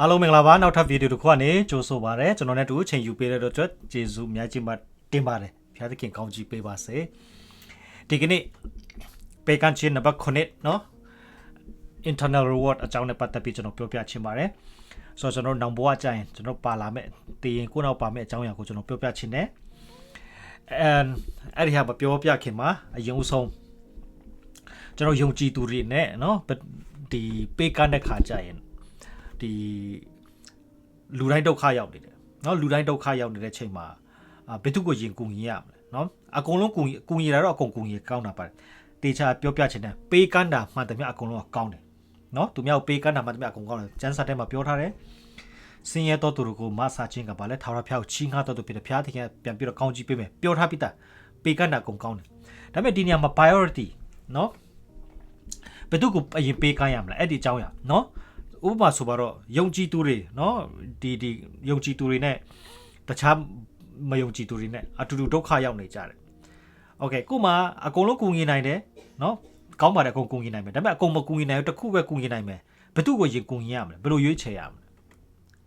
အားလုံးမင်္ဂလာပါနောက်ထပ်ဗီဒီယိုတစ်ခုကနေကြိုဆိုပါရစေကျွန်တော်နဲ့တူအချိန်ယူပေးတဲ့အတွက်ကျေးဇူးအများကြီးမှတင်ပါတယ်ဖျားသခင်ကောင်းကြီးပေးပါစေဒီကနေ့ပေကန်ချင်းနံပါတ်9เนาะ internal reward အကြောင်းနဲ့ပတ်သက်ပြီးကျွန်တော်ပြောပြချင်ပါတယ်ဆိုတော့ကျွန်တော်နောင်ဘဝအကြရင်ကျွန်တော်ပါလာမဲ့တည်ရင်ကိုနောက်ပါမဲ့အကြောင်းအရာကိုကျွန်တော်ပြောပြချင်တယ်အဲအဲ့ဒီဟာမပြောပြခင်မှာအယုံဆုံးကျွန်တော်ယုံကြည်သူတွေနဲ့เนาะဒီပေကန်တဲ့ခါကြရင် ဒီလူတိုင်းဒုက္ခရောက်နေတယ်เนาะလူတိုင်းဒုက္ခရောက်နေတဲ့ချိန်မှာအာဘယ်သူကိုယင်ကူညီရမလဲเนาะအကုန်လုံးကူညီကူညီတာတော့အကုန်ကူညီကောင်းတာပါတယ်တေချာပြောပြချင်တယ်ပေးကမ်းတာမှန်တယ်မြအကုန်လုံးကကောင်းတယ်เนาะသူများကိုပေးကမ်းတာမှန်တယ်မြအကုန်ကောင်းတယ်ကျန်းစာထဲမှာပြောထားတယ်စင်ရဲတော်သူတို့ကိုမဆာချင်းကပါလဲထာဝရဖျောက်ချီးငှားတော်သူဖြစ်တဲ့ဖျားသခင်ပြန်ပြီးတော့ကောင်းကြီးပေးမယ်ပြောထားပြီးသားပေးကမ်းတာအကုန်ကောင်းတယ်ဒါပေမဲ့ဒီနေရာမှာ priority เนาะဘယ်သူကိုအရင်ပေးကမ်းရမလဲအဲ့ဒီအကြောင်းရเนาะ ဥပမာဆိုပါတော့ယုံကြည်သူတွေเนาะဒီဒီယုံကြည်သူတွေနဲ့တခြားမယုံကြည်သူတွေနဲ့အတူတူဒုက္ခရောက်နေကြတယ်။ Okay ကိုမအကုန်လုံးကူညီနိုင်တယ်เนาะကောင်းပါတယ်အကုန်ကူညီနိုင်မယ်ဒါပေမဲ့အကုန်မကူညီနိုင်ဘူးတစ်ခုပဲကူညီနိုင်မယ်ဘယ်သူကိုရင်ကူညီရမလဲဘယ်လိုရွေးချယ်ရမလဲ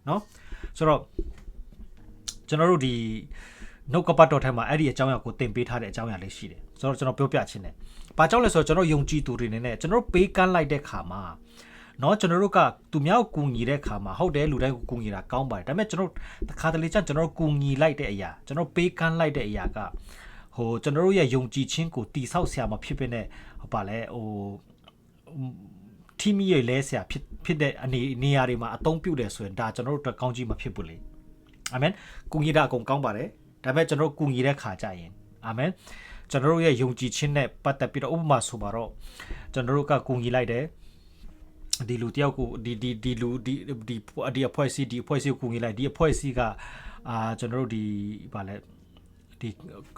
เนาะဆိုတော့ကျွန်တော်တို့ဒီနှုတ်ကပတ်တော်ထဲမှာအဲ့ဒီအကြောင်းအရာကိုသင်ပေးထားတဲ့အကြောင်းအရာလေးရှိတယ်ဆိုတော့ကျွန်တော်ပြောပြချင်တယ်။ဘာကြောင့်လဲဆိုတော့ကျွန်တော်ယုံကြည်သူတွေနေနဲ့ကျွန်တော်တို့ပေးကမ်းလိုက်တဲ့ခါမှာ เนาะကျွန်တော်တို့ကသူများကိုကူညီတဲ့ခါမှာဟုတ်တယ်လူတိုင်းကိုကူညီတာကောင်းပါတယ်ဒါပေမဲ့ကျွန်တော်တခါတလေကျကျွန်တော်ကူညီလိုက်တဲ့အရာကျွန်တော်ပေးကမ်းလိုက်တဲ့အရာကဟိုကျွန်တော်တို့ရဲ့ယုံကြည်ခြင်းကိုတိဆောက်ဆရာမဖြစ်ဖြစ်နဲ့ဟိုပါလဲဟိုထိမိရဲ့လဲဆရာဖြစ်ဖြစ်တဲ့အနေနေရာတွေမှာအသုံးပြုတယ်ဆိုရင်ဒါကျွန်တော်တို့အတွက်ကောင်းကြီးမဖြစ်ဘူးလေအာမင်ကူညီတာအကုန်ကောင်းပါတယ်ဒါပေမဲ့ကျွန်တော်တို့ကူညီတဲ့ခါကြရင်အာမင်ကျွန်တော်တို့ရဲ့ယုံကြည်ခြင်းနဲ့ပတ်သက်ပြီးတော့ဥပမာဆိုပါတော့ကျွန်တော်တို့ကကူညီလိုက်တယ် ဒီလူတယောက်ကိုဒီဒီဒီလူဒီဒီဒီအဖွဲ့အစည်းဒီအဖွဲ့အစည်းကိုကူညီလိုက်ဒီအဖွဲ့အစည်းကအာကျွန်တော်တို့ဒီဗာလဲဒီ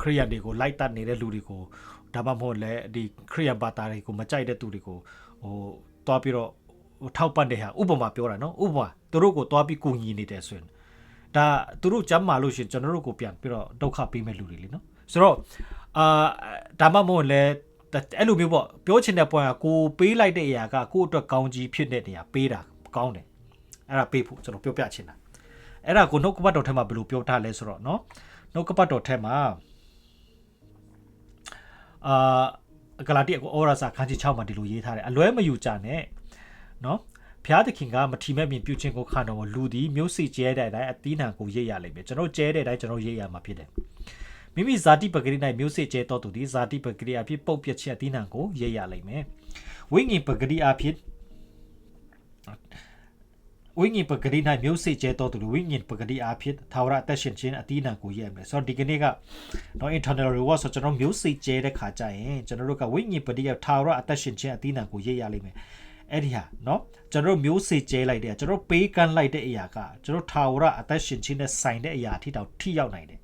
ခရိယန်တွေကိုလိုက်တတ်နေတဲ့လူတွေကိုဒါမှမဟုတ်လဲဒီခရိယန်ဘာသာတွေကိုမကြိုက်တဲ့သူတွေကိုဟိုတွားပြီးတော့ဟိုထောက်ပံ့တဲ့ဟာဥပမာပြောတာနော်ဥပမာသူတို့ကိုတွားပြီးကူညီနေတယ်ဆိုရင်ဒါသူတို့ကြမ်းမာလို့ရှိရင်ကျွန်တော်တို့ကိုပြန်ပြီးတော့ဒုက္ခပေးမဲ့လူတွေလीနော်ဆိုတော့အာဒါမှမဟုတ်လဲ အဲ့လိုမျိုးပေါ့ပြောချင်တဲ့ point ကကိုပေးလိုက်တဲ့အရာကကိုအတွက်ကောင်းကြီးဖြစ်တဲ့နေရာပေးတာကောင်းတယ်အဲ့ဒါပေးဖို့ကျွန်တော်ပြောပြချင်တာအဲ့ဒါကိုနှုတ်ကပတ်တော်ထဲမှာဘယ်လိုပြောထားလဲဆိုတော့เนาะနှုတ်ကပတ်တော်ထဲမှာအာဂလာတိအကိုဩရာစာခန်းကြီး6မှာဒီလိုရေးထားတယ်အလွဲမယူကြနဲ့เนาะဘုရားသခင်ကမထီမဲ့မြင်ပြုခြင်းကိုခံတော်လူသည်မျိုးစိကျဲတဲ့အတိုင်းအသီးနှံကိုရိပ်ရလိမ့်မယ်ကျွန်တော်ကျဲတဲ့အတိုင်းကျွန်တော်ရိပ်ရမှာဖြစ်တယ် မိမိဇာတိပဂရိ၌မျိုးစေ့ကျဲတော်သူသည်ဇာတိပဂရိအဖြစ်ပုတ်ပြက်ချက်အသီးနှံကိုရိပ်ရလိမ့်မယ်ဝိညာဉ်ပဂရိအဖြစ်ဝိညာဉ်ပဂရိ၌မျိုးစေ့ကျဲတော်သူဝိညာဉ်ပဂရိအဖြစ်သာဝရအသက်ရှင်ခြင်းအသီးနှံကိုရိပ်ရမယ်ဆိုတော့ဒီကနေ့ကတော့ internal reward ဆိုကျွန်တော်မျိုးစေ့ကျဲတဲ့ခါကျရင်ကျွန်တော်တို့ကဝိညာဉ်ပဂရိသာဝရအသက်ရှင်ခြင်းအသီးနှံကိုရိပ်ရလိမ့်မယ်အဲ့ဒီဟာเนาะကျွန်တော်မျိုးစေ့ကျဲလိုက်တဲ့ကျွန်တော်ပေးကမ်းလိုက်တဲ့အရာကကျွန်တော်ထာဝရအသက်ရှင်ခြင်းနဲ့ဆိုင်တဲ့အရာအထိတောင်ထိရောက်နိုင်တယ်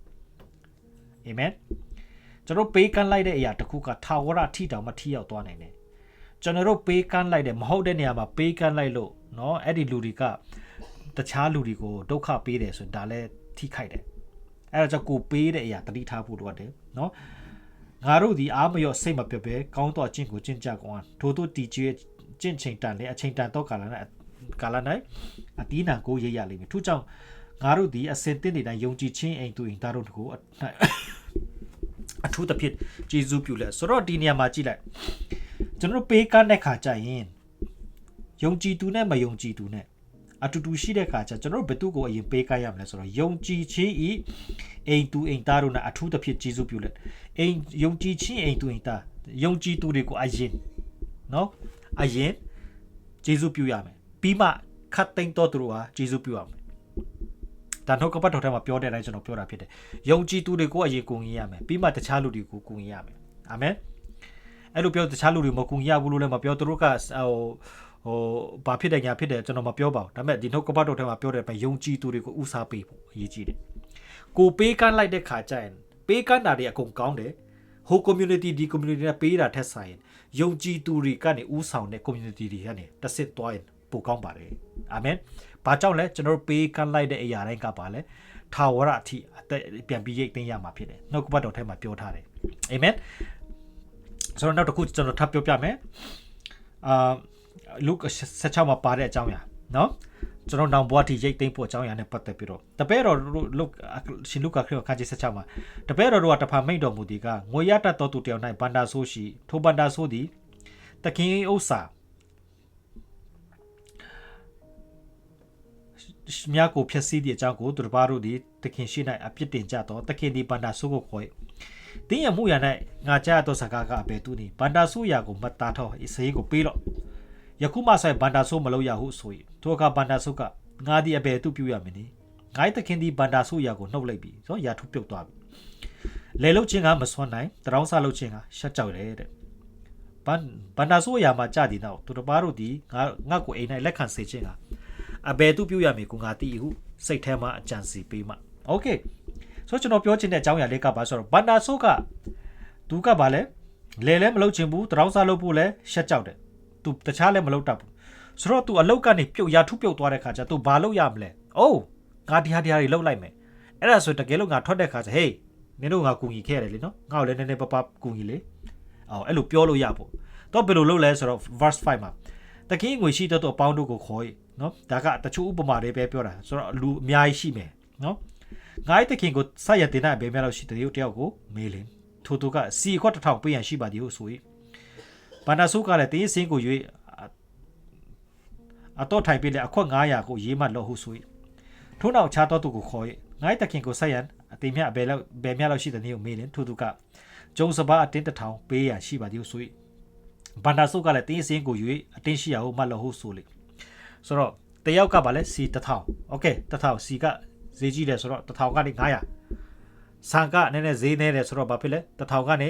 အာမင်ကျွန်တော်ပေးကမ်းလိုက်တဲ့အရာတစ်ခုကထာဝရထိတောင်မထိရောက်သွားနိုင်တယ်ကျွန်တော်တို့ပေးကမ်းလိုက်တဲ့မဟုတ်တဲ့နေရာမှာပေးကမ်းလိုက်လို့เนาะအဲ့ဒီလူတွေကတခြားလူတွေကိုဒုက္ခပေးတယ်ဆိုရင်ဒါလည်းထိခိုက်တယ်အဲ့ဒါကြောင့်ကိုပေးတဲ့အရာတတိထားဖို့လိုတယ်เนาะငါတို့ဒီအားမလျော့စိတ်မပြတ်ပဲကောင်းတော့ခြင်းကိုကျင့်ကြကုန်အောင်ထို့သောတည်ကြည်ကျင့်ချိန်တန်လေအချိန်တန်တော့ကာလ၌ကာလ၌အတီးနာကိုရိပ်ရလိမ့်မယ်ထို့ကြောင့် ငါတို့ဒီအစင်တင်နေတိုင်းယုံကြည်ခြင်းအိမ်သူအိမ်သားတို့ကိုအထူးသဖြင့်ဂျေဇုပြုလက်ဆိုတော့ဒီနေရာမှာကြည့်လိုက်ကျွန်တော်ပေးကမ်းတဲ့ခါကျရင်ယုံကြည်သူနဲ့မယုံကြည်သူနဲ့အတူတူရှိတဲ့ခါကျကျွန်တော်ဘယ်သူကိုအရင်ပေးကမ်းရမလဲဆိုတော့ယုံကြည်ခြင်းဤအိမ်သူအိမ်သားတို့နဲ့အထူးသဖြင့်ဂျေဇုပြုလက်အိမ်ယုံကြည်ခြင်းအိမ်သူအိမ်သားယုံကြည်သူတွေကိုအရင်နော်အရင်ဂျေဇုပြုရမယ်ပြီးမှခတ်သိမ်းတော်သူတို့ဟာဂျေဇုပြုရမယ် ဒါနှုတ်ကပတ်တော်ထဲမှာပြောတဲ့အတိုင်းကျွန်တော်ပြောတာဖြစ်တယ်ယုံကြည်သူတွေကိုအရင်ကူညီရမယ်ပြီးမှတခြားလူတွေကိုကူညီရမယ်အာမင်အဲ့လိုပြောတခြားလူတွေမကူညီရဘူးလို့လည်းမပြောသူတို့ကဟိုဟိုဘာဖြစ်တယ်ညာဖြစ်တယ်ကျွန်တော်မပြောပါဘူးဒါပေမဲ့ဒီနှုတ်ကပတ်တော်ထဲမှာပြောတဲ့ပဲယုံကြည်သူတွေကိုဥစားပေးဖို့အရေးကြီးတယ်ကိုပေးကမ်းလိုက်တဲ့ခါကျရင်ပေးကမ်းတာတွေအကုန်ကောင်းတယ်ဟို community ဒီ community နဲ့ပေးတာထက်ဆိုင်ယုံကြည်သူတွေကနေဥဆောင်တဲ့ community တွေကနေတစ်စစ်သွားရင်ပိုကောင်းပါတယ်အာမင် ။ဘာကြောင့်လဲကျွန်တော်တို့ပေးကပ်လိုက်တဲ့အရာတိုင်းကပါလဲ။ထာဝရအထိအသက်ပြန်ပြီးရိတ်သိမ်းရမှာဖြစ်တယ်။နှုတ်ကပတ်တော်ထဲမှာပြောထားတယ်။အာမင်။ဆိုတော့နောက်တစ်ခုကျွန်တော်ထပ်ပြောပြမယ်။အာလုက16မှာပါတဲ့အကြောင်းအရာနော်။ကျွန်တော်နောင်ဘွားတီရိတ်သိမ်းဖို့အကြောင်းအရာနဲ့ပတ်သက်ပြီးတော့တပည့်တော်တို့လုရှင်လုကာခရစ်တော်ခန်းကြီး16မှာတပည့်တော်တို့ကတဖန်မိတ်တော်မူဒီကငွေရတတ်တော်သူတယောက်၌ဘန္တာဆိုးရှိထိုဘန္တာဆိုးသည်တခင်ဥစ္စာ မြတ်ကိုဖျက်ဆီးသည့်အကြောင်းကိုသူတစ်ပါးတို့သည်တခင်ရှိ၌အပြစ်တင်ကြတော့တခင်သည်ဗန္တာဆိုးကိုခေါ်၏တင်းရမှုရ၌ငါကြားသောစကားကအဘယ်သူနည်းဗန္တာဆိုးရာကိုမတ်သားထောအစ္စရေးကိုပေးတော့ယခုမှဆိုင်ဘန္တာဆိုးမလုပ်ရဟုဆို၏ထိုအခါဘန္တာဆိုးကငါသည်အဘယ်သူပြုရမည်နည်းငါ၏သခင်သည်ဘန္တာဆိုးရာကိုနှုတ်လိုက်ပြီဆိုရာထုပြုတ်သွားပြီလေလုတ်ခြင်းကမစွမ်းနိုင်တရောင်းစားလုပ်ခြင်းကရှက်ကြောက်တယ်တဲ့ဘန်ဘန္တာဆိုးရာမှာကြသည်နောက်သူတစ်ပါးတို့သည်ငါငါကိုအိမ်၌လက်ခံစေခြင်းက အဘယ်သူပြုတ်ရမည်ကိုငါသိဟုစိတ်ထဲမှာအကြံစီပေးမှโอเคဆိုတော့ကျွန်တော်ပြောချင်တဲ့အကြောင်းအရာလေးကပါဆိုတော့ဘန်ဒါဆိုကသူကပါလဲလဲလဲမလုပ်ချင်ဘူးတရောင်းစားလုပ်ဖို့လဲရှက်ကြောက်တယ်သူတခြားလဲမလုပ်တတ်ဘူးဆိုတော့သူအလောက်ကနေပြုတ်ရထုပြုတ်သွားတဲ့ခါကျသူဘာလုပ်ရမလဲအိုးငါဒီဟာဒီဟာတွေလုပ်လိုက်မယ်အဲ့ဒါဆိုတကယ်လို့ငါထွက်တဲ့ခါကျဟေးမင်းတို့ငါကူညီခဲ့ရတယ်လေနော်ငါ့ကိုလည်းနည်းနည်းပပကူညီလေအော်အဲ့လိုပြောလို့ရပေါ့တော့ဘယ်လိုလုပ်လဲဆိုတော့ verse 5မှာ တကင်းငွေရှိတဲ့တော့အပေါင်းတို့ကိုခေါ်ရနော်ဒါကတချို့ဥပမာတွေပဲပြောတာဆိုတော့လူအများကြီးရှိမယ်နော်ငါ့တခင်ကိုဆက်ရတင်တဲ့ဘယ်များလို့ရှိတယ်တယောက်ကိုမေးလင်ထို့သူကစီခွက်တစ်ထောင်ပေးရန်ရှိပါသည်ဟုဆို၏ဘန္ဒဆုကလည်းတင်းစင်းကို၍အတော့ထိုင်ပေးလေအခွက်900ကိုရေးမှလို့ဟုဆို၏ထို့နောက်ခြားတော့သူကိုခေါ်၍ငါ့တခင်ကိုဆက်ရန်အတင်မြဘယ်လောက်ဘယ်များလို့ရှိတယ်နည်းကိုမေးလင်ထို့သူကကျုံစပါအတင်းတစ်ထောင်ပေးရန်ရှိပါသည်ဟုဆို၏ ဘန်ဒါဆုတ်ကလည်းတင်းစင်းကို၍အတင်းရှိရဟုတ်မှတ်လို့ဟုတ်ဆိုလေဆိုတော့တယောက်ကဗာလဲ C 1000 okay 1000 C ကဈေးကြီးတယ်ဆိုတော့1000ကနေ900ဆန်ကနည်းနည်းဈေးနည်းတယ်ဆိုတော့ဘာဖြစ်လဲ1000ကနေ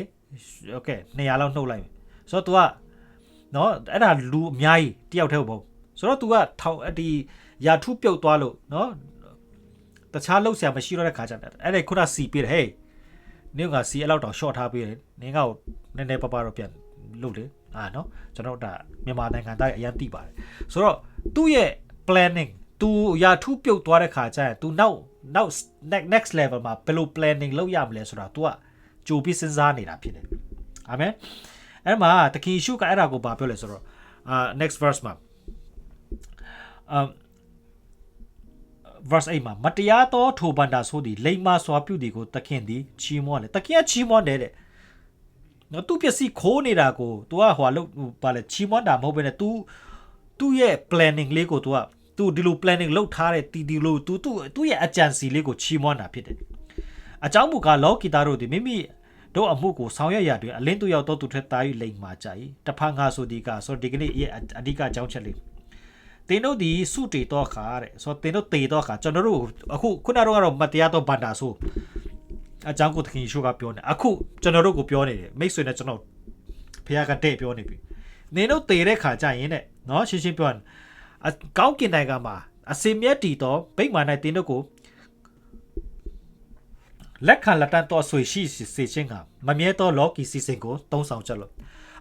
okay 200လောက်နှုတ်လိုက်မယ်ဆိုတော့ तू ကနော်အဲ့ဒါလူအများကြီးတယောက်တည်းပေါ့ဆိုတော့ तू ကထောင်ဒီရာထူးပြုတ်သွားလို့နော်တခြားလောက်ဆရာမရှိတော့တဲ့ခါကျတယ်အဲ့ဒါခုန C ပေးတယ်ဟေးနင်းက C အလောက်တောင် short ထားပေးတယ်နင်းကနည်းနည်းပပတော့ပြန်လုပ်တယ် အာနော်ကျွန်တော်ဒါမြန်မာနိုင်ငံသားအရင်သိပါတယ်ဆိုတော့သူ့ရဲ့ planning သူရာထုပြုတ်သွားတဲ့ခါကျရင် तू နောက်နောက် next level မှာဘယ်လို planning လုပ်ရမလဲဆိုတာ तू ကကြိုပြီးစဉ်းစားနေတာဖြစ်တယ်အာမင်အဲ့မှာတခင်ရှုကအဲ့ဒါကိုဘာပြောလဲဆိုတော့အာ next verse မှာ um verse 8မှာမတရားသောထိုဘန္တာဆိုသည်လိမ္မာစွာပြုသည်ကိုတခင်သည်ချီးမွမ်းတယ်တခင်ကချီးမွမ်းတယ်တဲ့ နော်သူပစ္စည်းခိုးနေတာကို तू ကဟိုလို့ဘာလဲချီးမွမ်းတာမဟုတ်ဘဲနဲ့ तू သူ့ရဲ့ planning လေးကို तू က तू ဒီလို planning လုပ်ထားတဲ့တီဒီလို तू သူ့သူ့ရဲ့အကြံစီလေးကိုချီးမွမ်းတာဖြစ်တယ်အကြောင်းမူကားလောကီသားတို့သည်မိမိတို့အမှုကိုဆောင်ရွက်ရတွင်အလင်းသူရောက်တော့သူထက်သား၍လိမ်မာကြ၏တဖန်ငါဆိုဒီကဆိုဒီကနေ့ရဲ့အဓိကအကြောင်းချက်လေးတင်းတို့ဒီစုတေတော့ခါတဲ့ဆိုတင်းတို့တေတော့ခါကျွန်တော်တို့အခုခုနကတော့မတရားတော့ဘန္တာဆို အကြောင်းကိုသခင်ယေရှုကပြောနေအခုကျွန်တော်တို့ကိုပြောနေတယ်မိတ်ဆွေနဲ့ကျွန်တော်ဖခင်ကတဲ့ပြောနေပြီနင်တို့တေတဲ့ခါကြရင်တဲ့နော်ရှင်းရှင်းပြောရင်အကောင်းကင်နိုင်ငံမှာအစင်မြတ်တည်တော့ဗိမာန်၌တင်းတို့ကိုလက်ခံလက်တန်းတော့ဆွေရှိစေခြင်းကမမြဲသောလောကီစီစဉ်ကိုတုံးဆောင်ချက်လို့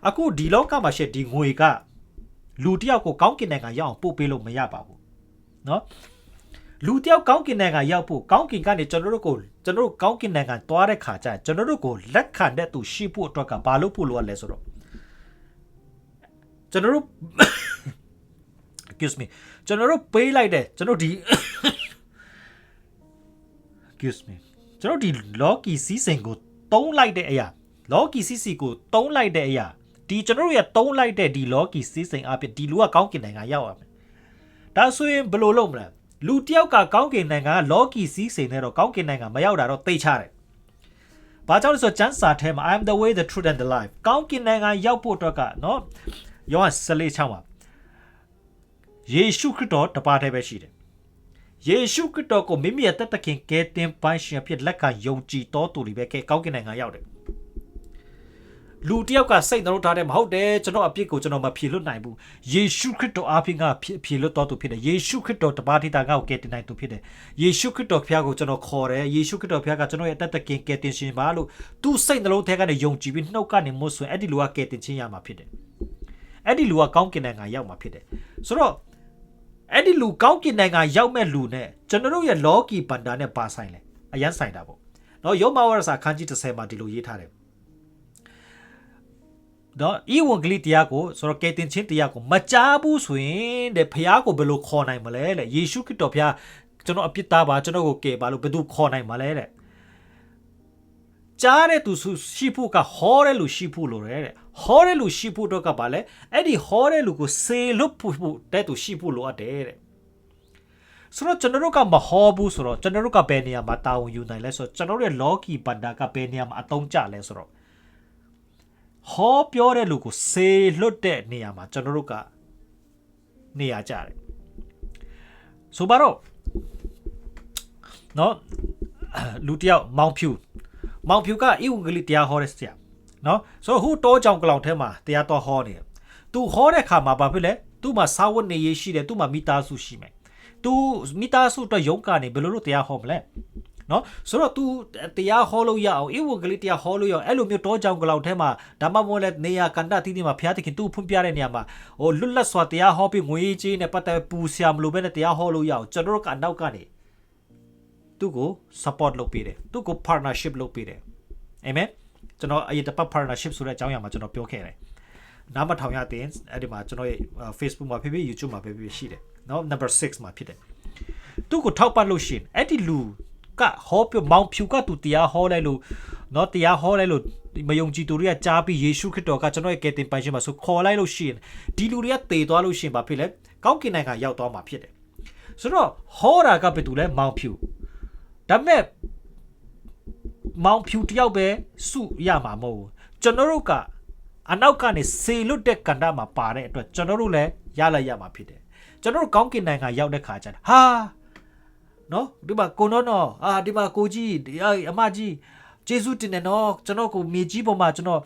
အခုဒီလောကမှာရှိဒီငွေကလူတယောက်ကိုကောင်းကင်နိုင်ငံရောက်အောင်ပို့ပေးလို့မရပါဘူးเนาะ လူတယောက်ကောင်းကင်နိုင်ငံရောက်ဖို့ကောင်းကင်ကနေကျွန်တော်တို့ကိုကျွန်တော်တို့ကောင်းကင်နိုင်ငံသွားတဲ့ခါကျရင်ကျွန်တော်တို့ကိုလက်ခံတဲ့သူရှိဖို့အတွက်ကဘာလို့ဖို့လိုရလဲဆိုတော့ကျွန်တော်တို့ excuse me ကျွန်တော်တို့ပေးလိုက်တဲ့ကျွန်တော်ဒီ excuse me ကျွန်တော်ဒီ Loki စီးစိန်ကိုတုံးလိုက်တဲ့အရာ Loki စီးစီကိုတုံးလိုက်တဲ့အရာဒီကျွန်တော်တို့ရတုံးလိုက်တဲ့ဒီ Loki စီးစိန်အဖြစ်ဒီလူကကောင်းကင်နိုင်ငံရောက်ရမယ်ဒါဆိုရင်ဘယ်လိုလုပ်မလဲ လူတယောက်ကကောင်းကင်နိုင်ငံက Loki စီးစိန်နဲ့တော့ကောင်းကင်နိုင်ငံမရောက်တာတော့သိချတယ်ဘာကြောင့်လဲဆိုတော့ကျမ်းစာထဲမှာ I am the way the truth and the life ကောင်းကင်နိုင်ငံရောက်ဖို့အတွက်ကနော်ယောဟန်14ချောင်းပါယေရှုခရစ်တော်တပါးတည်းပဲရှိတယ်ယေရှုခရစ်တော်ကိုမိမိရဲ့တက်တခင်ကယ်တင်ပိုင်ရှင်ဖြစ်လက်ခံယုံကြည်တော်သူတွေပဲကဲကောင်းကင်နိုင်ငံရောက်တယ် လူတယောက်ကစိတ်နှလုံးထားတယ်မဟုတ်တယ်ကျွန်တော်အပြစ်ကိုကျွန်တော်မဖြေလွတ်နိုင်ဘူးယေရှုခရစ်တော်အားဖြင့်ငါဖြေလွတ်တော်သူဖြစ်တယ်ယေရှုခရစ်တော်တပါးတိတာငါ့ကိုကယ်တင်နိုင်သူဖြစ်တယ်ယေရှုခရစ်တော်ဖခင်ကိုကျွန်တော်ခေါ်တယ်ယေရှုခရစ်တော်ဖခင်ကကျွန်တော်ရဲ့တက်တခင်ကယ်တင်ရှင်ပါလို့သူစိတ်နှလုံးထဲကနေယုံကြည်ပြီးနှုတ်ကနေမို့ဆိုရင်အဲ့ဒီလူကကယ်တင်ခြင်းရမှာဖြစ်တယ်အဲ့ဒီလူကကောင်းကင်နိုင်ငံရောက်မှာဖြစ်တယ်ဆိုတော့အဲ့ဒီလူကောင်းကင်နိုင်ငံရောက်မဲ့လူနဲ့ကျွန်တော်တို့ရဲ့လောကီပန္တာနဲ့ပါဆိုင်လဲအရန်ဆိုင်တာပေါ့နော်ယောမဝရစာခန်းကြီး30မှာဒီလိုရေးထားတယ် နော်ဤဝန်ကလေးတရားကိုဆိုတော့ကယ်တင်ချင်းတရားကိုမကြားဘူးဆိုရင်တဲ့ဖះကိုဘယ်လိုခေါ်နိုင်မလဲတဲ့ယေရှုခရစ်တော်ဖះကျွန်တော်အပြစ်သားပါကျွန်တော်ကိုကယ်ပါလို့ဘယ်သူခေါ်နိုင်မလဲတဲ့ကြားတဲ့သူရှိဖို့ကဟောတဲ့လူရှိဖို့လိုတယ်တဲ့ဟောတဲ့လူရှိဖို့တော့ကပါလေအဲ့ဒီဟောတဲ့လူကိုစေလွတ်ဖို့တဲ့သူရှိဖို့လိုအပ်တယ်တဲ့ဆိုတော့ကျွန်တော်တို့ကမဟောဘူးဆိုတော့ကျွန်တော်တို့ကဘယ်နေရာမှာတာဝန်ယူနိုင်လဲဆိုတော့ကျွန်တော်တို့ရဲ့လော်ကီပန်ဒါကဘယ်နေရာမှာအသုံးကျလဲဆိုတော့ ဟောပြောတဲ့လူကိုစေလွတ်တဲ့နေရာမှာကျွန်တော်တို့ကနေရာကျတယ်ဆိုပါတော့နော်လူတယောက်မောင်ဖြူမောင်ဖြူကဣဝံဂေလိတရားဟောတဲ့ဆရာနော်ဆိုဟိုတောကြောင်ကလောင်ထဲမှာတရားတော်ဟောနေတယ်သူဟောတဲ့ခါမှာဘာဖြစ်လဲသူ့မှာစာဝတ်နေရေးရှိတယ်သူ့မှာမိသားစုရှိမယ်သူမိသားစုအတွက်ရုံးကနေဘယ်လိုလုပ်တရားဟောမလဲ နော်ဆိုတော့ तू တရားဟောလို့ရအောင်အေဝံဂေလိတရားဟောလို့ရအောင်အဲ့လိုမျိုးတောကြောင်ကလောက်ထဲမှာဓမ္မမောလဲနေရကန္တတိတိမှာဘုရားသခင်သူ့ဖွင့်ပြတဲ့နေရာမှာဟိုလွတ်လပ်စွာတရားဟောပြီးငွေကြီးနဲ့ပတ်သက်ပူဆရာမလို့ပဲနဲ့တရားဟောလို့ရအောင်ကျွန်တော်တို့ကနောက်ကနေသူ့ကို support လုပ်ပေးတယ်သူ့ကို partnership လုပ်ပေးတယ်အာမင်ကျွန်တော်အရင်တစ်ပတ် partnership ဆိုတဲ့အကြောင်းအရာမှာကျွန်တော်ပြောခဲ့တယ်နားမထောင်ရတဲ့အဲ့ဒီမှာကျွန်တော်ရဲ့ Facebook မှာဖြစ်ဖြစ် YouTube မှာဖြစ်ဖြစ်ရှိတယ်နော် number 6မှာဖြစ်တယ်သူ့ကိုထောက်ပံ့လို့ရှိရင်အဲ့ဒီလူ ကဟောပြမောင်ဖြူကသူတရားဟောလိုက်လို့เนาะတရားဟောလိုက်လို့မယုံကြည်သူတွေကကြားပြီးယေရှုခရစ်တော်ကကျွန်တော်ရဲ့ကယ်တင်ပိုင်ရှင်မှာဆိုခေါ်လိုက်လို့ရှိရင်ဒီလူတွေကတည်သွားလို့ရှိရင်ဘာဖြစ်လဲကောင်းကင်နိုင်ငံရောက်သွားမှာဖြစ်တယ်ဆိုတော့ဟောတာကဘယ်သူလဲမောင်ဖြူဒါပေမဲ့မောင်ဖြူတယောက်ပဲစုရမှာမဟုတ်ဘူးကျွန်တော်တို့ကအနောက်ကနေစေလွတ်တဲ့ကန္တာမှာပါတဲ့အတွက်ကျွန်တော်တို့လည်းရလိုက်ရမှာဖြစ်တယ်ကျွန်တော်တို့ကောင်းကင်နိုင်ငံရောက်တဲ့ခါကျတော့ဟာ နော်ဒီမှာကိုနော်နော်အာဒီမှာကိုကြီးအမကြီးကျေးဇူးတင်တယ်နော်ကျွန်တော်ကိုမြေကြီးပေါ်မှာကျွန်တော်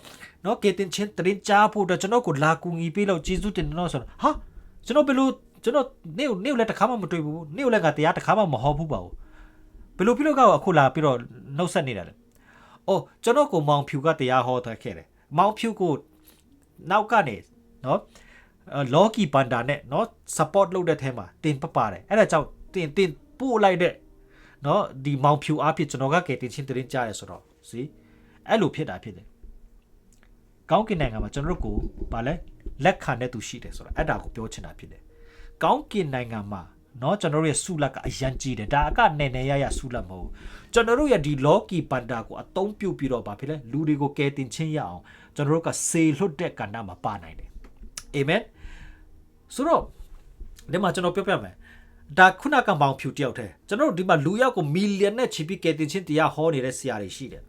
နော်ကေတင်ချင်းတရင်ကြားဖို့တော့ကျွန်တော်ကိုလာကူညီပေးလို့ကျေးဇူးတင်တယ်နော်ဆိုတော့ဟာကျွန်တော်ဘယ်လိုကျွန်တော်နေနေလည်းတစ်ခါမှမတွေ့ဘူးနေလည်းကတရားတစ်ခါမှမဟောဘူးပါဘူးဘယ်လိုဖြစ်လို့ကောအခုလာပြီးတော့နှုတ်ဆက်နေတာလဲ။အော်ကျွန်တော်ကိုမောင်ဖြူကတရားဟောထားခဲ့တယ်။မောင်ဖြူကိုနောက်ကနေနော်လော်ကီပန်ဒါနဲ့နော် support လုပ်တဲ့ထဲမှာတင်ပပါတယ်။အဲ့ဒါကြောင့်တင်တင် ပို့လိုက်တဲ့နော်ဒီမောင်ဖြူအားဖြင့်ကျွန်တော်ကကဲတင်ချင်းတင်ကြားရဆိုတော့စီအဲ့လိုဖြစ်တာဖြစ်တယ်။ကောင်းကင်နိုင်ငံမှာကျွန်တော်တို့ကိုဗာလဲလက်ခံတဲ့သူရှိတယ်ဆိုတော့အဲ့ဒါကိုပြောချင်တာဖြစ်တယ်။ကောင်းကင်နိုင်ငံမှာเนาะကျွန်တော်တို့ရဲ့ဆုလတ်ကအရန်ကြီးတယ်ဒါအကနေနေရရဆုလတ်မဟုတ်ကျွန်တော်တို့ရဲ့ဒီ loki panda ကိုအသုံးပြုပြီးတော့ဗာဖြစ်လဲလူတွေကိုကယ်တင်ချင်းရအောင်ကျွန်တော်တို့ကစေလွတ်တဲ့ကဏ္ဍမှာပါနိုင်တယ်အာမင်ဆိုတော့ဒီမှာကျွန်တော်ပြောပြမယ် ဒါခုနကမောင်ဖြူတယောက်တည်းကျွန်တော်တို့ဒီမှာလူရောက်ကိုမီလီယံနဲ့ချီပြီးကယ်တင်ချင်းတရားဟောနေတဲ့ဆရာတွေရှိတယ်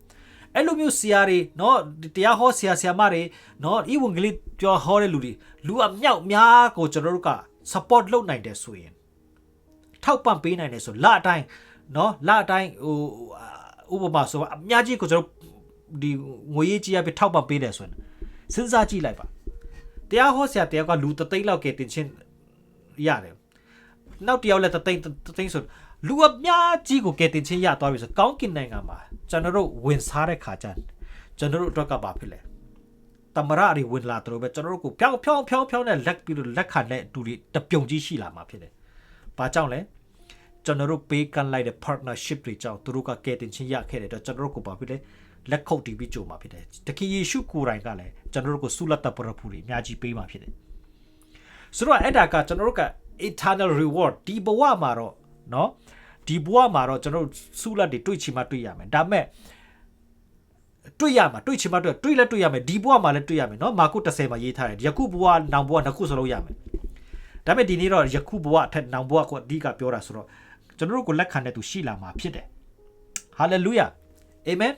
အဲ့လိုမျိုးဆရာတွေเนาะတရားဟောဆရာဆရာမတွေเนาะဤဝင်ကလေးပြောဟောတဲ့လူတွေလူအမြောက်များကိုကျွန်တော်တို့က support လုပ်နိုင်တယ်ဆိုရင်ထောက်ပံ့ပေးနိုင်တယ်ဆိုလအတိုင်းเนาะလအတိုင်းဟိုဥပမာဆိုအများကြီးကိုကျွန်တော်ဒီငွေရေးကြီးရပြီးထောက်ပံ့ပေးတယ်ဆိုရင်စဉ်းစားကြည့်လိုက်ပါတရားဟောဆရာတရားကလူတသိန်းလောက်ကတင်ချင်းရတယ် နောက်တယောက်လည်းတသိန်းတသိန်းဆိုလူအများကြီးကိုကယ်တင်ချင်းရသွားပြီဆိုကောင်းကင်နိုင်ငံမှာကျွန်တော်တို့ဝင်စားတဲ့ခါကျန်ကျွန်တော်တို့အတွက်ကဘာဖြစ်လဲတမရအရီဝင်လာတော့ပဲကျွန်တော်တို့ကိုဖြောင်းဖြောင်းဖြောင်းဖြောင်းနဲ့လက်ပြီးတော့လက်ခံတဲ့တူတွေတပြုံကြီးရှိလာမှာဖြစ်တယ်။ဘာကြောင့်လဲကျွန်တော်တို့ပေးကမ်းလိုက်တဲ့ partnership တွေကြောင့်သူတို့ကကယ်တင်ချင်းရခဲ့တဲ့အတွက်ကျွန်တော်တို့ကိုဘာဖြစ်လဲလက်ခုပ်တီးပြီးကြိုမှာဖြစ်တယ်။တခင်ယေရှုကိုယ်တိုင်ကလည်းကျွန်တော်တို့ကိုဆုလတ်တပရဖူတွေအများကြီးပေးမှာဖြစ်တယ်။ဆိုတော့အဲ့ဒါကကျွန်တော်တို့က eternal reward ဒီဘဝမှာတော့เนาะဒီဘဝမှာတော့ကျွန်တော်တို့ဆုလတ်တွေတွေ့ချင်မှတွေ့ရမယ်ဒါပေမဲ့တွေ့ရမှာတွေ့ချင်မှတွေ့တွေ့လဲတွေ့ရမယ်ဒီဘဝမှာလည်းတွေ့ရမယ်เนาะမာကု30မှာရေးထားတယ်ယခုဘဝနောင်ဘဝနှစ်ခုစလုံးရမယ်ဒါပေမဲ့ဒီနေ့တော့ယခုဘဝအထက်နောင်ဘဝကိုအဓိကပြောတာဆိုတော့ကျွန်တော်တို့ကိုလက်ခံတဲ့သူရှိလာမှာဖြစ်တယ်ဟာလေလုယာအာမင်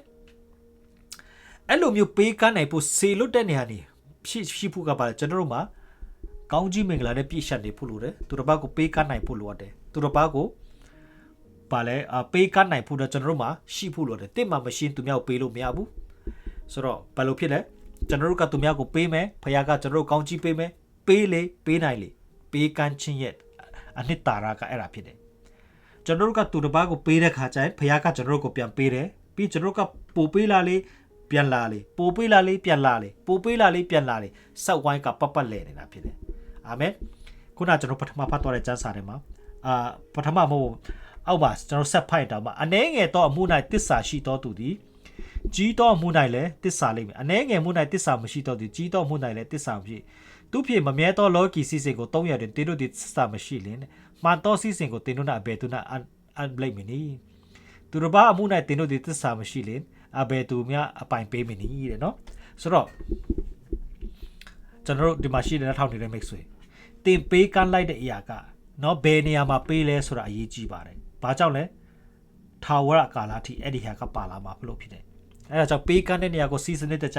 အဲ့လိုမျိုးပေးကမ်းနိုင်ဖို့စေလွတ်တဲ့နေရာနေရှိရှိဖို့ကပါလေကျွန်တော်တို့မှာ ကောင်းကြီးမင်္ဂလာနဲ့ပြည့်ရှက်နေဖို့လိုတယ်သူတစ်ပါးကိုပေးကမ်းနိုင်ဖို့လိုအပ်တယ်သူတစ်ပါးကိုပါလဲအပေးကမ်းနိုင်ဖို့တော့ကျွန်တော်တို့မှာရှိဖို့လိုတယ်တင့်မှာမရှင်းသူများကိုပေးလို့မရဘူးဆိုတော့ဘာလို့ဖြစ်လဲကျွန်တော်တို့ကသူများကိုပေးမယ်ဖခင်ကကျွန်တော်တို့ကောင်းကြီးပေးမယ်ပေးလေပေးနိုင်လေပေးကမ်းခြင်းရဲ့အနှစ်သာရကအဲ့ဒါဖြစ်တယ်ကျွန်တော်တို့ကသူတစ်ပါးကိုပေးတဲ့ခါကျရင်ဖခင်ကကျွန်တော်တို့ကိုပြန်ပေးတယ်ပြီးကျွန်တော်တို့ကပို့ပေးလာလေပြန်လာလေပို့ပေးလာလေပြန်လာလေပို့ပေးလာလေပြန်လာလေစောက်ဝိုင်းကပတ်ပတ်လဲနေတာဖြစ်တယ် အာမင်ခုနကျွန်တော်ပထမဖတ်သွားတဲ့ကျမ်းစာထဲမှာအာပထမမဟုတ်အောက်မှာကျွန်တော်ဆက်ဖိုက်တာမှာအနှဲငယ်တော့အမှု၌တစ္ဆာရှိတော်သူသည်ကြီးတော့မှုနိုင်လဲတစ္ဆာလိမ့်မယ်အ ਨੇ ငယ်မှုနိုင်တစ္ဆာမရှိတော့သည်ကြီးတော့မှုနိုင်လဲတစ္ဆာမရှိသူဖြစ်မမြဲတော့လောကီစီစဉ်ကို300တွင်တင်းတို့သည်တစ္ဆာမရှိလင်မှန်တော့စီစဉ်ကိုတင်းတို့နာအဘယ်သူနာအန်ဘလိမ့်မနီသူတို့ဘာအမှုနိုင်တင်းတို့သည်တစ္ဆာမရှိလင်အဘယ်သူများအပိုင်ပေးမနီတဲ့နော်ဆိုတော့ကျွန်တော်တို့ဒီမှာရှိတဲ့ထောက်နေတဲ့ mix တွေ တင်ပေးကမ်းလိုက်တဲ့အရာကနော်ဘယ်နေရာမှာပေးလဲဆိုတာအရေးကြီးပါတယ်ဘာကြောင့်လဲထာဝရကာလအထိအဲ့ဒီဟာကပါလာမှာမလို့ဖြစ်တယ်။အဲ့ဒါကြောင့်ပေးကမ်းတဲ့နေရာကိုစီစနစ်တကျ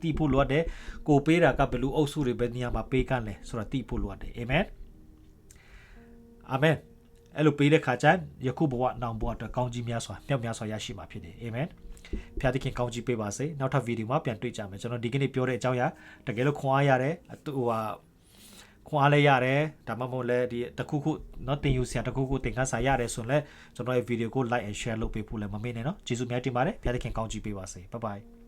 တီးဖို့လိုအပ်တယ်။ကိုပေးတာကဘယ်လိုအုပ်စုတွေပဲနေရာမှာပေးကမ်းလဲဆိုတာတီးဖို့လိုအပ်တယ်။အာမင်။အာမင်။အဲ့လိုပေးတဲ့ခါကျရင်ယခုဘဝနောင်ဘဝအတွက်ကောင်းကြီးများစွာမြောက်များစွာရရှိမှာဖြစ်တယ်။အာမင်။ဖျားသခင်ကောင်းကြီးပေးပါစေ။နောက်ထပ်ဗီဒီယိုမှာပြန်တွေ့ကြမယ်။ကျွန်တော်ဒီကနေ့ပြောတဲ့အကြောင်းအရာတကယ်လို့ခွန်အားရတယ်ဟိုဟာ ခွန်အားလည်းရတယ်ဒါမှမဟုတ်လည်းဒီတခုခုเนาะတင်ယူစရာတခုခုတင်ခန်းစာရတယ်ဆိုရင်လည်းကျွန်တော်ရဲ့ဗီဒီယိုကို like and share လုပ်ပေးဖို့လည်းမမေ့နဲ့เนาะကျေးဇူးများတင်ပါတယ်ဖျားသခင်ကောင်းချီးပေးပါစေ bye bye